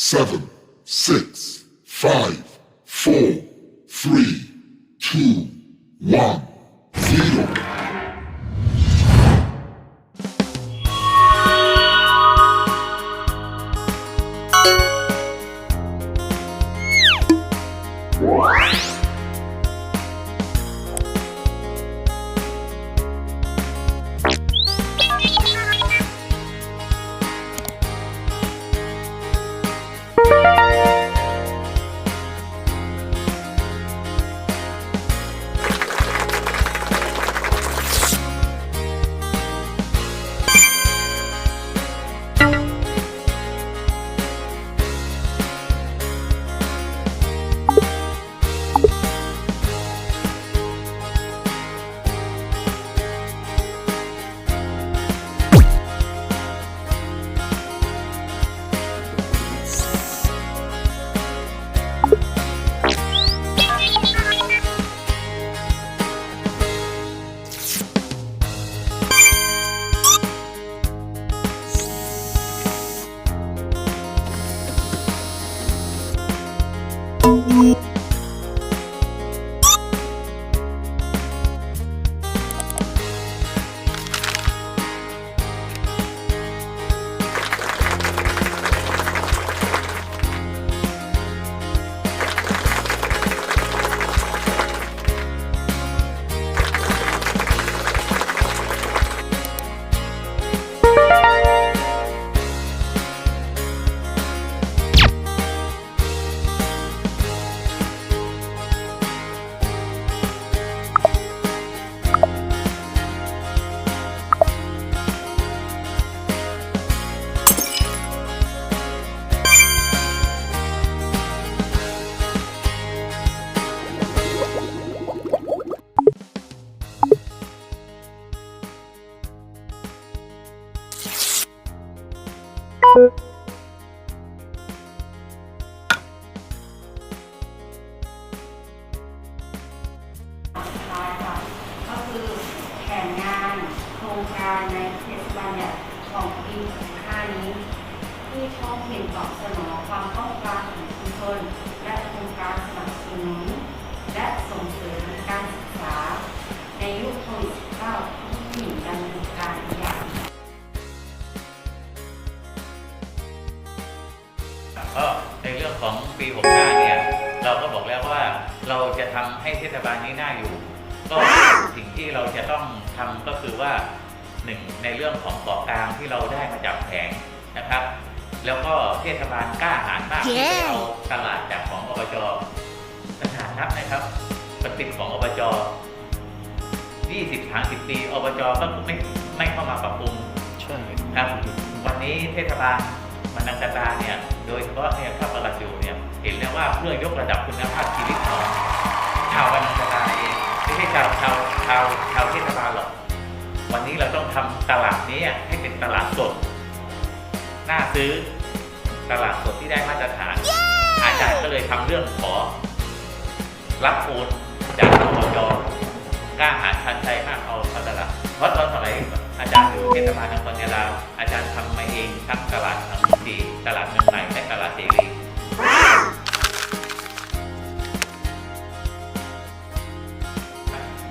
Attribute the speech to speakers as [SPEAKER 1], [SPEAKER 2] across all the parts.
[SPEAKER 1] seven, six, five, four, three, two, one, zero.
[SPEAKER 2] สุ ด ท้ายค่ะก็คือแผนงานโครงการในเทศบาลเนี่ยของปี65นี้ที่ชอบเห็นตอบสนองความ ก็ในเรื่อง
[SPEAKER 3] ของปี 65 เนี่ย เราก็บอกแล้วว่าเราจะทำให้เทศบาลนี้น่าอยู่ ก็สิ่งที่เราจะต้องทำก็คือว่าหนึ่งในเรื่องของเกาะกลางที่เราได้มาจากแผงนะครับ แล้วก็เทศบาลกล้าหาญมากที่จะเอาตลาดจากของอบจสถานะนะครับปฏิของอบจ 20 30 ปีอบจก็ไม่ไม่เข้ามาปรับปรุง
[SPEAKER 4] ใช่
[SPEAKER 3] ครับวันนี้เทศบาลมันนังกตาเเพื่อยกระดับคุณภาพชีวิตของชาวบันนังกตาเองไม่ใช่ชาวชาวชาวชาวเทศบาลหรอกวันนี้เราต้องทำตลาดนี้ให้เป็นตลาดสดน่าซื้อตลาดสดที่ได้มาตรฐาน อาจารย์ก็เลยทำเรื่องขอ รับโอนจากอบจกล้าหาญชันใจมากเอาเอาตลาดเพราะตอนสมัยอาจารย์อยู่เทศบาลนครยาลาอาจารย์ทำมาเองทั้งตลาดทั้งดีตลาดเมืองใหม่และตลาดเสรี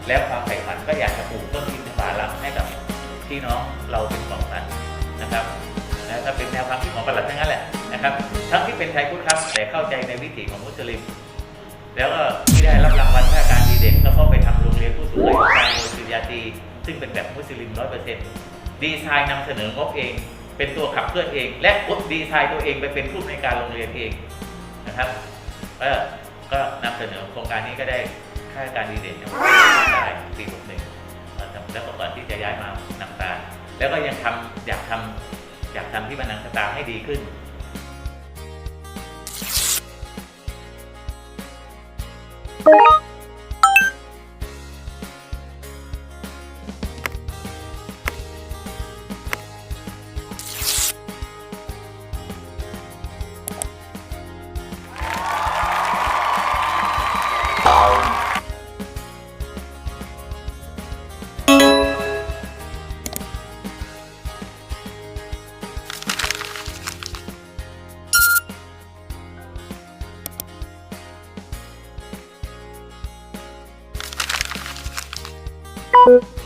[SPEAKER 3] แล้วความใฝ่ฝันก็อยากจะปลูกต้นอินทผลัมให้กับพี่น้องเราเป็นสองพันนะครับและถ้าเป็นแนวความคิดของประหลัดทั้งนั้นแหละนะครับ ทั้งที่เป็นไทยพุทธครับ แต่เข้าใจในวิถีของมุสลิม แล้วก็ที่ได้รับรางวัลข้าการดีเด่นก็เพราะไปทำโรงเรียนผู้สูงอายุการโมซิยาตีซึ่งเป็นแบบมุสลิมร้อยเปอร์เซ็นต์ดีไซน์นำเสนองบเอง เป็นตัวขับเคลื่อนเอง และกดดีไซน์ตัวเองไปเป็นผู้ในการโรงเรียนเองนะครับก็ก็นำเสนอโครงการนี้ก็ได้าราชการดีเด่นอย่างได้ปีหกหนึ่งแล้วก็ก่อนที่จะย้ายมานังตาลแล้วก็ยังทำอยากทำอยากทำที่บันนังสตาให้ดีขึ้น
[SPEAKER 1] Thank you